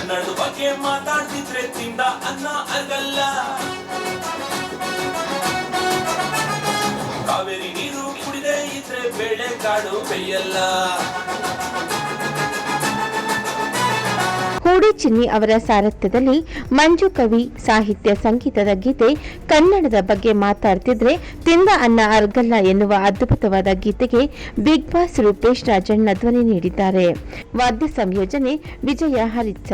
ಕನ್ನಡದ ಬಗ್ಗೆ ಮಾತಾಡ್ತಿದ್ರೆ ತಿಂದ ಅನ್ನ ಆಗಲ್ಲ ಕಾವೇರಿ ನೀರು ಕುಡಿದೆ ಇದ್ರೆ ಬೇಳೆ ಕಾಡು ಬೆಯ್ಯಲ್ಲ. ಹೂಡಿ ಚಿನ್ನಿ ಅವರ ಸಾರಥ್ಯದಲ್ಲಿ ಮಂಜು ಕವಿ ಸಾಹಿತ್ಯ ಸಂಗೀತದ ಗೀತೆ ಕನ್ನಡದ ಬಗ್ಗೆ ಮಾತಾಡ್ತಿದ್ರೆ ತಿಂದ ಅನ್ನ ಅರ್ಗಲ್ಲ ಎನ್ನುವ ಅದ್ಭುತವಾದ ಗೀತೆಗೆ ಬಿಗ್ ಬಾಸ್ ರೂಪೇಶ್ ರಾಜಣ್ಣ ಧ್ವನಿ ನೀಡಿದ್ದಾರೆ. ವಾದ್ಯ ಸಂಯೋಜನೆ ವಿಜಯ ಹರಿತ್ಸ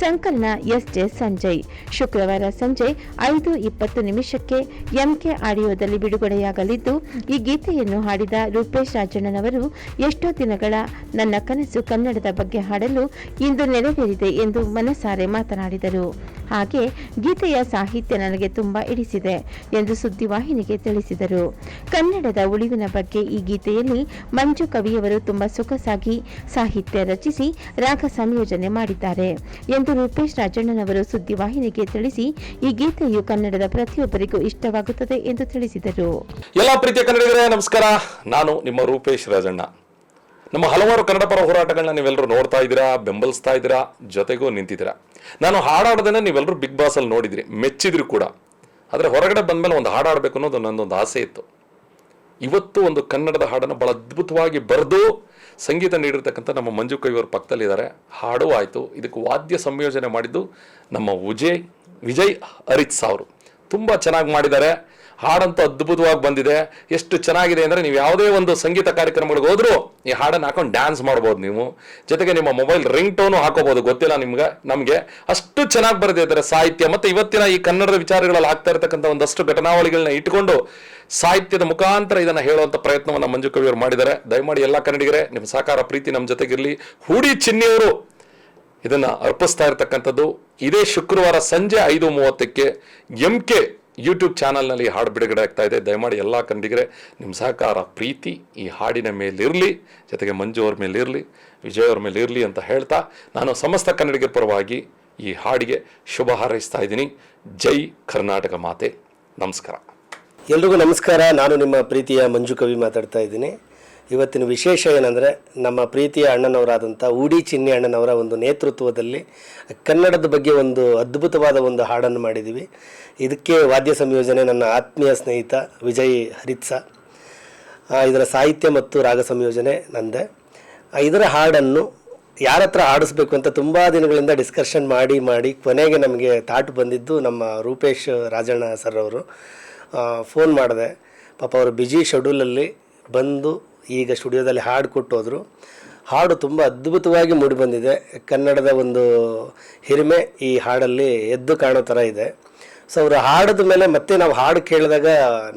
ಸಂಕಲನ ಎಸ್ ಜೆ ಸಂಜಯ್. ಶುಕ್ರವಾರ ಸಂಜೆ ಐದು ಇಪ್ಪತ್ತು ನಿಮಿಷಕ್ಕೆ ಎಂಕೆ ಆಡಿಯೋದಲ್ಲಿ ಬಿಡುಗಡೆಯಾಗಲಿದ್ದು, ಈ ಗೀತೆಯನ್ನು ಹಾಡಿದ ರೂಪೇಶ್ ರಾಜಣ್ಣನವರು, ಎಷ್ಟೋ ದಿನಗಳ ನನ್ನ ಕನಸು ಕನ್ನಡದ ಬಗ್ಗೆ ಹಾಡಲು ಇಂದು ನೆರವೇರಿದೆ ಎಂದು ಮನಸಾರೆ ಮಾತನಾಡಿದರು. ಹಾಗೆ ಗೀತೆಯ ಸಾಹಿತ್ಯ ನನಗೆ ತುಂಬಾ ಇಡಿಸಿದೆ ಎಂದು ಸುದ್ದಿವಾಹಿನಿಗೆ ತಿಳಿಸಿದರು. ಕನ್ನಡದ ಉಳಿವಿನ ಬಗ್ಗೆ ಈ ಗೀತೆಯಲ್ಲಿ ಮಂಜು ಕವಿಯವರು ತುಂಬಾ ಸೊಗಸಾಗಿ ಸಾಹಿತ್ಯ ರಚಿಸಿ ರಾಗ ಸಂಯೋಜನೆ ಮಾಡಿದ್ದಾರೆ ಎಂದು ರೂಪೇಶ್ ರಾಜಣ್ಣನವರು ಸುದ್ದಿವಾಹಿನಿಗೆ ತಿಳಿಸಿ, ಈ ಗೀತೆಯು ಕನ್ನಡದ ಪ್ರತಿಯೊಬ್ಬರಿಗೂ ಇಷ್ಟವಾಗುತ್ತದೆ ಎಂದು ತಿಳಿಸಿದರು. ಎಲ್ಲ ಪ್ರೀತಿಯ ಕನ್ನಡಿಗರೇ, ನಮಸ್ಕಾರ. ನಾನು ನಿಮ್ಮ ರೂಪೇಶ್ ರಾಜಣ್ಣ. ನಮ್ಮ ಹಲವಾರು ಕನ್ನಡ ಪರ ಹೋರಾಟಗಳನ್ನ ನೀವೆಲ್ಲರೂ ನೋಡ್ತಾ ಇದ್ದೀರಾ, ಬೆಂಬಲಿಸ್ತಾ ಇದ್ದೀರಾ, ಜೊತೆಗೂ ನಿಂತಿದ್ದೀರಾ? ನಾನು ಹಾಡಾಡೋದನ್ನ ನೀವೆಲ್ಲರೂ ಬಿಗ್ ಬಾಸ್ ಅಲ್ಲಿ ನೋಡಿದ್ರಿ, ಮೆಚ್ಚಿದ್ರು ಕೂಡ. ಆದರೆ ಹೊರಗಡೆ ಬಂದ್ಮೇಲೆ ಒಂದು ಹಾಡಾಡಬೇಕು ಅನ್ನೋದು ನನ್ನೊಂದು ಆಸೆ ಇತ್ತು. ಇವತ್ತು ಒಂದು ಕನ್ನಡದ ಹಾಡನ್ನು ಬಹಳ ಅದ್ಭುತವಾಗಿ ಬರೆದು ಸಂಗೀತ ನೀಡಿರ್ತಕ್ಕಂಥ ನಮ್ಮ ಮಂಜು ಕವಿಯವ್ರ ಪಕ್ಕದಲ್ಲಿದ್ದಾರೆ. ಹಾಡು ಆಯಿತು. ಇದಕ್ಕೆ ವಾದ್ಯ ಸಂಯೋಜನೆ ಮಾಡಿದ್ದು ನಮ್ಮ ವಿಜಯ್ ವಿಜಯ್ ಹರಿತ್ ಸಾವ್ರು. ತುಂಬ ಚೆನ್ನಾಗಿ ಮಾಡಿದ್ದಾರೆ. ಹಾಡಂತೂ ಅದ್ಭುತವಾಗಿ ಬಂದಿದೆ. ಎಷ್ಟು ಚೆನ್ನಾಗಿದೆ ಅಂದರೆ ನೀವು ಯಾವುದೇ ಒಂದು ಸಂಗೀತ ಕಾರ್ಯಕ್ರಮಗಳಿಗೆ ಹೋದರೂ ಈ ಹಾಡನ್ನು ಹಾಕೊಂಡು ಡ್ಯಾನ್ಸ್ ಮಾಡ್ಬೋದು ನೀವು. ಜೊತೆಗೆ ನಿಮ್ಮ ಮೊಬೈಲ್ ರಿಂಗ್ ಟೋನು ಹಾಕೋಬೋದು. ಗೊತ್ತಿಲ್ಲ ನಿಮ್ಗೆ? ನಮಗೆ ಅಷ್ಟು ಚೆನ್ನಾಗಿ ಬರೆದಿದ್ದಾರೆ ಸಾಹಿತ್ಯ. ಮತ್ತು ಇವತ್ತಿನ ಈ ಕನ್ನಡದ ವಿಚಾರಗಳಲ್ಲಿ ಆಗ್ತಾ ಇರತಕ್ಕಂಥ ಒಂದಷ್ಟು ಘಟನಾವಳಿಗಳನ್ನ ಇಟ್ಕೊಂಡು ಸಾಹಿತ್ಯದ ಮುಖಾಂತರ ಇದನ್ನು ಹೇಳುವಂಥ ಪ್ರಯತ್ನವನ್ನು ಮಂಜು ಕವಿಯವರು ಮಾಡಿದ್ದಾರೆ. ದಯಮಾಡಿ ಎಲ್ಲ ಕನ್ನಡಿಗರೇ, ನಿಮ್ಮ ಸಹಕಾರ, ಪ್ರೀತಿ ನಮ್ಮ ಜೊತೆಗಿರಲಿ. ಹೂಡಿ ಚಿನ್ನಿಯವರು ಇದನ್ನು ಅರ್ಪಿಸ್ತಾ ಇರತಕ್ಕಂಥದ್ದು. ಇದೇ ಶುಕ್ರವಾರ ಸಂಜೆ ಐದು ಮೂವತ್ತಕ್ಕೆ ಎಂ ಕೆ ಯೂಟ್ಯೂಬ್ ಚಾನಲ್ನಲ್ಲಿ ಹಾಡು ಬಿಡುಗಡೆ ಆಗ್ತಾ ಇದೆ. ದಯಮಾಡಿ ಎಲ್ಲ ಕನ್ನಡಿಗರೇ, ನಿಮ್ಮ ಸಹಕಾರ, ಪ್ರೀತಿ ಈ ಹಾಡಿನ ಮೇಲಿರಲಿ, ಜೊತೆಗೆ ಮಂಜು ಅವ್ರ ಮೇಲಿರಲಿ, ವಿಜಯ್ ಅವ್ರ ಮೇಲಿರಲಿ ಅಂತ ಹೇಳ್ತಾ ನಾನು ಸಮಸ್ತ ಕನ್ನಡಿಗರ ಪರವಾಗಿ ಈ ಹಾಡಿಗೆ ಶುಭ ಹಾರೈಸ್ತಾ ಇದ್ದೀನಿ. ಜೈ ಕರ್ನಾಟಕ ಮಾತೆ. ನಮಸ್ಕಾರ. ಎಲ್ರಿಗೂ ನಮಸ್ಕಾರ. ನಾನು ನಿಮ್ಮ ಪ್ರೀತಿಯ ಮಂಜು ಕವಿ ಮಾತಾಡ್ತಾ ಇದ್ದೀನಿ. ಇವತ್ತಿನ ವಿಶೇಷ ಏನಂದರೆ, ನಮ್ಮ ಪ್ರೀತಿಯ ಅಣ್ಣನವರಾದಂಥ ಊಡಿ ಚಿನ್ನಿ ಅಣ್ಣನವರ ಒಂದು ನೇತೃತ್ವದಲ್ಲಿ ಕನ್ನಡದ ಬಗ್ಗೆ ಒಂದು ಅದ್ಭುತವಾದ ಒಂದು ಹಾಡನ್ನು ಮಾಡಿದ್ದೀವಿ. ಇದಕ್ಕೆ ವಾದ್ಯ ಸಂಯೋಜನೆ ನನ್ನ ಆತ್ಮೀಯ ಸ್ನೇಹಿತ ವಿಜಯ್ ಹರಿತ್ಸ. ಇದರ ಸಾಹಿತ್ಯ ಮತ್ತು ರಾಗ ಸಂಯೋಜನೆ ನಂದೆ. ಇದರ ಹಾಡನ್ನು ಯಾರ ಹತ್ರ ಹಾಡಿಸ್ಬೇಕು ಅಂತ ತುಂಬ ದಿನಗಳಿಂದ ಡಿಸ್ಕಷನ್ ಮಾಡಿ ಮಾಡಿ ಕೊನೆಗೆ ನಮಗೆ ತಾಟು ಬಂದಿದ್ದು ನಮ್ಮ ರೂಪೇಶ್ ರಾಜಣ್ಣ ಸರ್ ಅವರು ಫೋನ್ ಮಾಡಿದೆ. ಪಾಪ ಅವರು ಬ್ಯುಸಿ ಶೆಡ್ಯೂಲಲ್ಲಿ ಬಂದು ಈಗ ಸ್ಟುಡಿಯೋದಲ್ಲಿ ಹಾಡು ಕೊಟ್ಟೋದ್ರು. ಹಾಡು ತುಂಬ ಅದ್ಭುತವಾಗಿ ಮೂಡಿಬಂದಿದೆ ಕನ್ನಡದ ಒಂದು ಹಿರಿಮೆ ಈ ಹಾಡಲ್ಲಿ ಎದ್ದು ಕಾಣೋ ಥರ ಇದೆ. ಸೊ ಅವರು ಹಾಡದ ಮೇಲೆ ಮತ್ತೆ ನಾವು ಹಾಡು ಕೇಳಿದಾಗ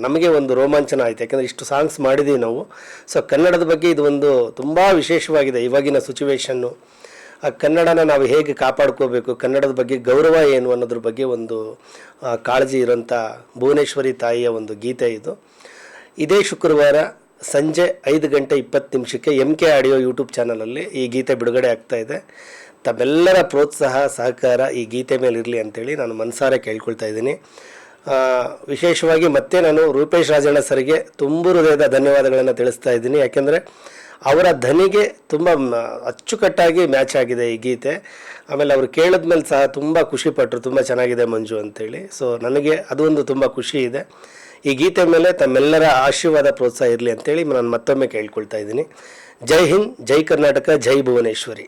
ನಮಗೆ ಒಂದು ರೋಮಾಂಚನ ಆಯಿತು. ಯಾಕಂದರೆ ಇಷ್ಟು ಸಾಂಗ್ಸ್ ಮಾಡಿದ್ದೀವಿ ನಾವು. ಸೊ ಕನ್ನಡದ ಬಗ್ಗೆ ಇದು ಒಂದು ತುಂಬ ವಿಶೇಷವಾಗಿದೆ. ಇವಾಗಿನ ಸಿಚುವೇಶನ್ನು ಆ ಕನ್ನಡನ ನಾವು ಹೇಗೆ ಕಾಪಾಡ್ಕೋಬೇಕು, ಕನ್ನಡದ ಬಗ್ಗೆ ಗೌರವ ಏನು ಅನ್ನೋದ್ರ ಬಗ್ಗೆ ಒಂದು ಕಾಳಜಿ ಇರೋಂಥ ಭುವನೇಶ್ವರಿ ತಾಯಿಯ ಒಂದು ಗೀತೆ ಇದು. ಇದೇ ಶುಕ್ರವಾರ ಸಂಜೆ ಐದು ಗಂಟೆ ಇಪ್ಪತ್ತು ನಿಮಿಷಕ್ಕೆ ಎಂ ಕೆ ಆಡಿಯೋ ಯೂಟ್ಯೂಬ್ ಚಾನಲಲ್ಲಿ ಈ ಗೀತೆ ಬಿಡುಗಡೆ ಆಗ್ತಾ ಇದೆ. ತಮ್ಮೆಲ್ಲರ ಪ್ರೋತ್ಸಾಹ, ಸಹಕಾರ ಈ ಗೀತೆ ಮೇಲೆ ಇರಲಿ ಅಂತೇಳಿ ನಾನು ಮನಸಾರೆ ಕೇಳ್ಕೊಳ್ತಾ ಇದ್ದೀನಿ. ವಿಶೇಷವಾಗಿ ಮತ್ತೆ ನಾನು ರೂಪೇಶ್ ರಾಜಣ್ಣ ಸರ್ಗೆ ತುಂಬ ಹೃದಯದ ಧನ್ಯವಾದಗಳನ್ನು ತಿಳಿಸ್ತಾ ಇದ್ದೀನಿ. ಯಾಕೆಂದರೆ ಅವರ ಧನಿಗೆ ತುಂಬ ಅಚ್ಚುಕಟ್ಟಾಗಿ ಮ್ಯಾಚ್ ಆಗಿದೆ ಈ ಗೀತೆ. ಆಮೇಲೆ ಅವರು ಕೇಳಿದ್ಮೇಲೆ ಸಹ ತುಂಬ ಖುಷಿಪಟ್ಟರು ತುಂಬ ಚೆನ್ನಾಗಿದೆ ಮಂಜು ಅಂತೇಳಿ. ಸೊ ನನಗೆ ಅದೊಂದು ತುಂಬ ಖುಷಿ ಇದೆ. ಈ ಗೀತೆ ಮೇಲೆ ತಮ್ಮೆಲ್ಲರ ಆಶೀರ್ವಾದ ಪ್ರೋತ್ಸಾಹ ಇರಲಿ ಅಂತೇಳಿ ನಾನು ಮತ್ತೊಮ್ಮೆ ಕೇಳ್ಕೊಳ್ತಾ ಇದ್ದೀನಿ. ಜೈ ಹಿಂದ್, ಜೈ ಕರ್ನಾಟಕ, ಜೈ ಭುವನೇಶ್ವರಿ.